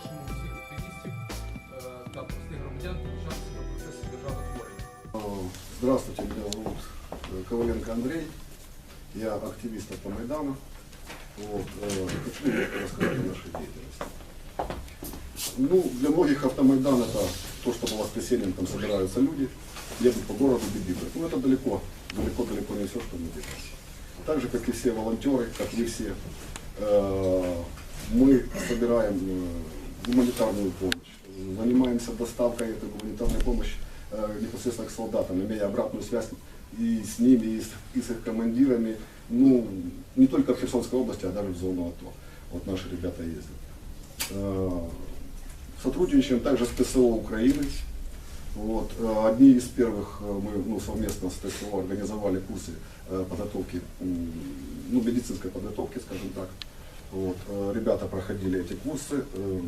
запрошуємо всіх активістів е, та простих громадян долучатися до процесу державотворення. Э, Здравствуйте, меня зовут э, Коваленко Андрей. Я активист Автомайдана. Вот, э, хочу немножко рассказать о нашей деятельности. Ну, для многих Автомайдан это то, что по воскресеньям там собираются люди, едут по городу бибикают. Ну, это далеко, далеко-далеко не все, что мы делаем. Так же, как и все волонтеры, как вы все, э, мы собираем э, гуманитарную помощь, занимаемся доставкой этой гуманитарной помощи э, непосредственно к солдатам, имея обратную связь и с ними, и с, и с их командирами, ну, не только в Херсонской области, а даже в зону АТО. Вот наши ребята ездят. Э, Сотрудничаем также с ПСО Украины. Вот. э, Одни из первых мы ну, совместно с ТСО организовали курсы подготовки, ну, медицинской подготовки, скажем так. Вот. э, Ребята проходили эти курсы, э,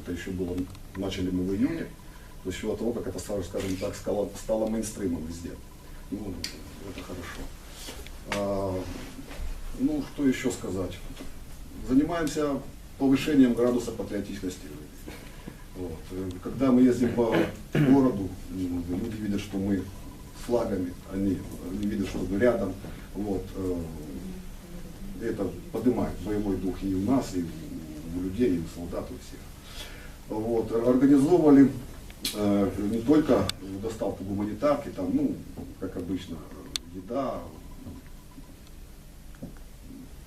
это еще было, начали мы в июне, то есть до того, как это, сразу, скажем так, стало, стало мейнстримом везде. Ну, это хорошо. А, ну, что еще сказать? Занимаемся повышением градуса патриотичности. Вот. Э, Когда мы ездим по городу, люди видят, что мы флагами, они, они видят, что мы рядом. Вот. Это поднимает боевой дух и у нас, и у людей, и у солдат, у всех. Вот. Организовывали э, не только доставку гуманитарки, там, ну, как обычно, еда,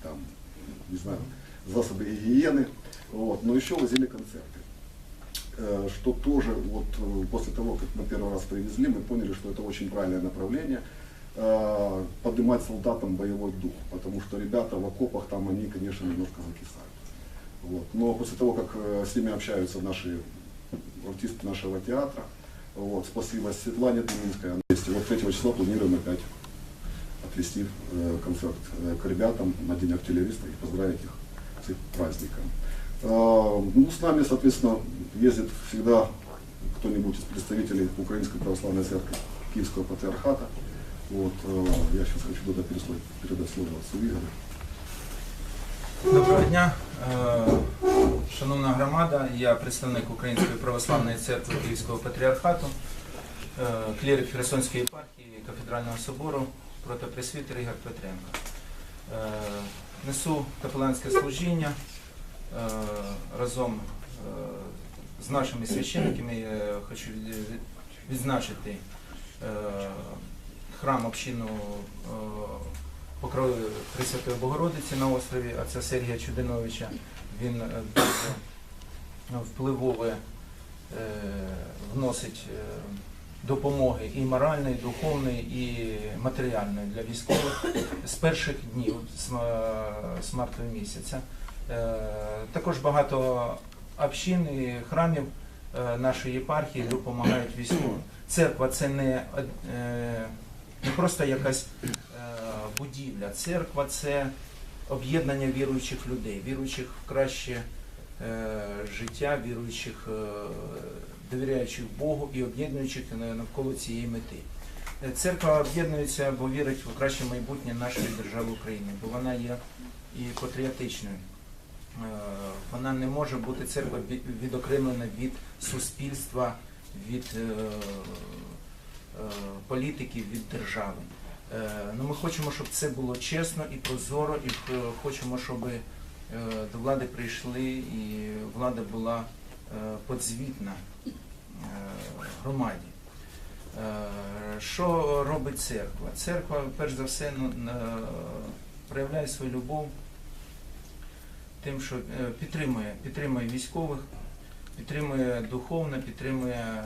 там, не знаю, засобы гигиены, вот, но еще возили концерты. Э, Что тоже вот э, после того, как мы первый раз привезли, мы поняли, что это очень правильное направление э, поднимать солдатам боевой дух, потому что ребята в окопах там они, конечно, немножко закисают. Вот. Но после того, как э, с ними общаются наши артисты нашего театра, вот, спасибо Светлане Думинской, она есть. Вот 3 числа планируем опять отвести э, концерт э, к ребятам на День артиллериста и поздравить их с их праздником. Э, ну, с нами, соответственно, ездит всегда кто-нибудь из представителей Украинской Православной Церкви Киевского Патриархата. Вот, э, я сейчас хочу туда передать слово отцу Игорю. Доброго дня, Е, шановна громада. Я представник Української православної церкви Київського патріархату, е, клірик Херсонської єпархії Кафедрального собору протопресвітер Ігор Петренко. Е, Несу капеланське служіння е, разом е, з нашими священниками. Я хочу відзначити е, храм общину е, Покрови Пресвятої Богородиці на острові отця Сергія Чудиновича. Він е, дуже впливове е, вносить допомоги і моральної, і духовної, і матеріальної для військових з перших днів з мартового місяця. Також багато общин і храмів нашої єпархії допомагають військовим. Церква це не, не просто якась е, будівля. Церква це об'єднання віруючих людей, віруючих в краще е, життя, віруючих, е, довіряючих Богу і об'єднуючих навколо цієї мети. Церква об'єднується, бо вірить в краще майбутнє нашої держави України, бо вона є і патріотичною. Вона не може бути церква відокремлена від суспільства, від е, політики, від держави. Е, Ну, ми хочемо, щоб це було чесно і прозоро, і хочемо, щоб е, до влади прийшли і влада була подзвітна громаді. Що робить церква? Церква, перш за все, ну, проявляє свою любов тим, що підтримує, підтримує військових, підтримує духовно, підтримує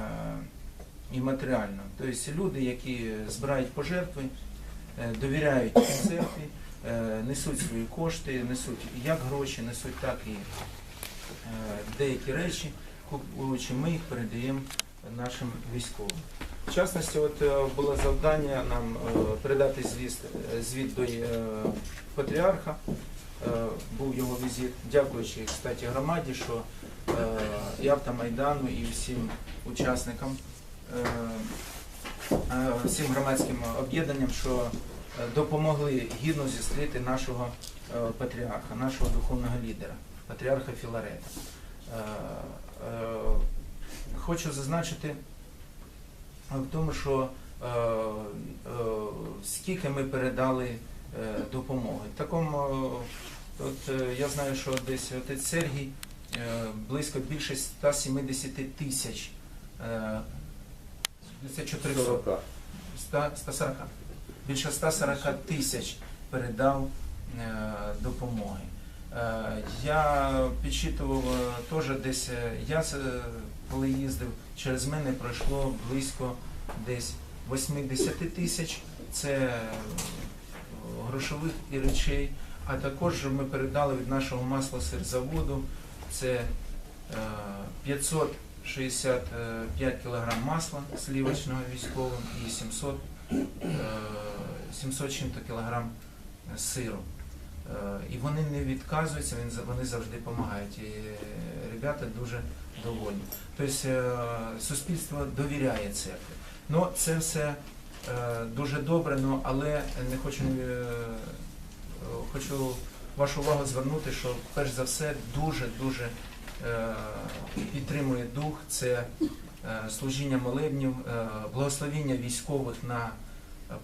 і матеріально. Тобто люди, які збирають пожертви, е, довіряють церкві, е, несуть свої кошти, несуть як гроші, несуть так і е, деякі речі, купуючи, ми їх передаємо нашим військовим. В частності, от було завдання нам передати звіт, звіт до патріарха. Був його візит, дякуючи кстати, громаді, що і Автомайдану, і всім учасникам, всім громадським об'єднанням, що е, допомогли гідно зустріти нашого е, патріарха, нашого духовного лідера, патріарха Філарета. Е, е, Хочу зазначити в тому, що е, е, скільки ми передали е, допомоги. Такому, е, от е, я знаю, що десь отець Сергій е, близько більше 170 тисяч. 400. 140. Більше 140 тисяч передав е, допомоги. Е, я підсчитував е, теж десь, я коли їздив, через мене пройшло близько десь 80 тисяч, це грошових і речей, а також ми передали від нашого маслосерзаводу, це 500 65 э, кілограм масла сливочного військового і 700 700 чим-то кг сиру. І вони не відказуються, вони завжди допомагають. І ребята дуже довольні. Тобто суспільство довіряє церкві. Ну, це все е, дуже добре, ну, але не хочу е, хочу вашу увагу звернути, що перш за все дуже дуже підтримує дух, це е, служіння молебнів, е, благословіння військових на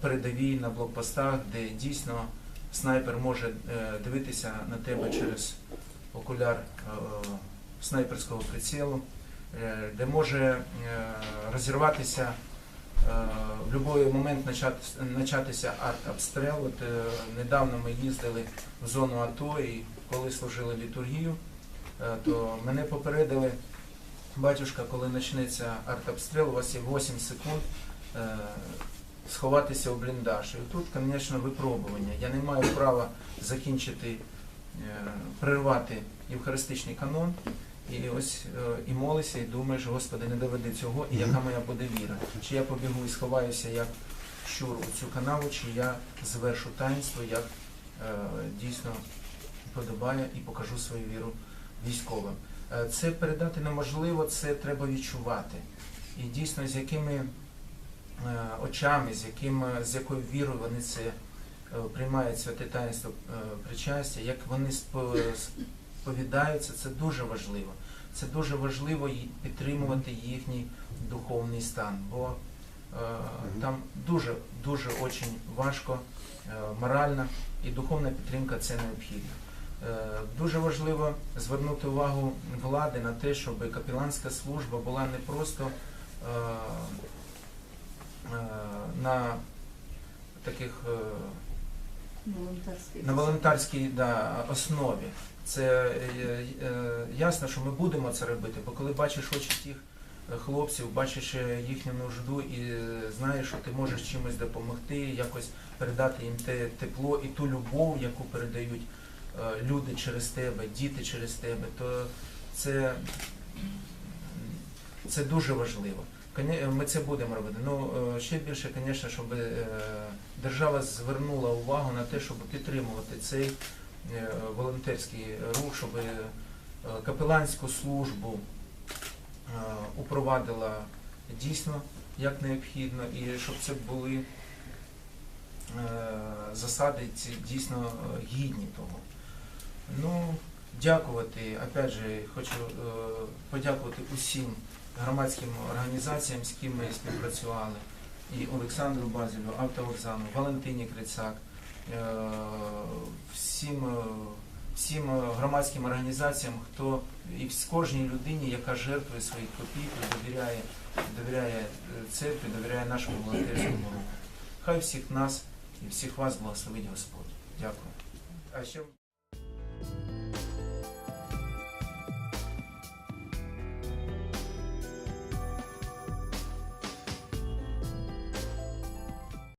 передовій, на блокпостах, де дійсно снайпер може е, дивитися на тебе через окуляр е, снайперського прицілу, е, де може е, розірватися е, в будь-який момент почати- початися артобстріл. От, е, недавно ми їздили в зону АТО і коли служили літургію, е, то мене попередили, батюшка, коли почнеться артобстріл, у вас є 8 секунд е, сховатися в бліндаж. І тут, звісно, випробування. Я не маю права закінчити, е, прервати євхаристичний канон. І ось е, і молишся, і думаєш, Господи, не доведи цього, і яка моя буде віра. Чи я побігу і сховаюся як щур у цю канаву, чи я звершу таїнство, як е, дійсно подобає і покажу свою віру військовим. Е, Це передати неможливо, це треба відчувати. І дійсно, з якими е, очами, з, яким, е, з якою вірою вони це приймають святе таїнство причастя, як вони сповідаються, це дуже важливо. Це дуже важливо підтримувати їхній духовний стан, бо е, там дуже дуже очень важко, е, моральна і духовна підтримка це необхідно. Е, Дуже важливо звернути увагу влади на те, щоб капіланська служба була не просто е, е, на таких на волонтерській да, основі. Це ясно, що ми будемо це робити, бо коли бачиш очі тих хлопців, бачиш їхню нужду і знаєш, що ти можеш чимось допомогти, якось передати їм те тепло і ту любов, яку передають люди через тебе, діти через тебе, то це, це дуже важливо. Ми це будемо робити. Ну е, ще більше, звісно, щоб е, держава звернула увагу на те, щоб підтримувати цей е, волонтерський рух, щоб е, капеланську службу е, упровадила дійсно як необхідно, і щоб це були е, засади дійсно е, гідні того. Ну, дякувати, опять же, хочу е, подякувати усім громадським організаціям, з ким ми співпрацювали, і Олександру Базілю, Автовокзану, Валентині Крицак, е, всім, е, всім громадським організаціям, хто і вс- кожній людині, яка жертвує своїх копійок, довіряє, довіряє церкві, довіряє нашому волонтерському руху. Хай всіх нас і всіх вас благословить Господь. Дякую. А ще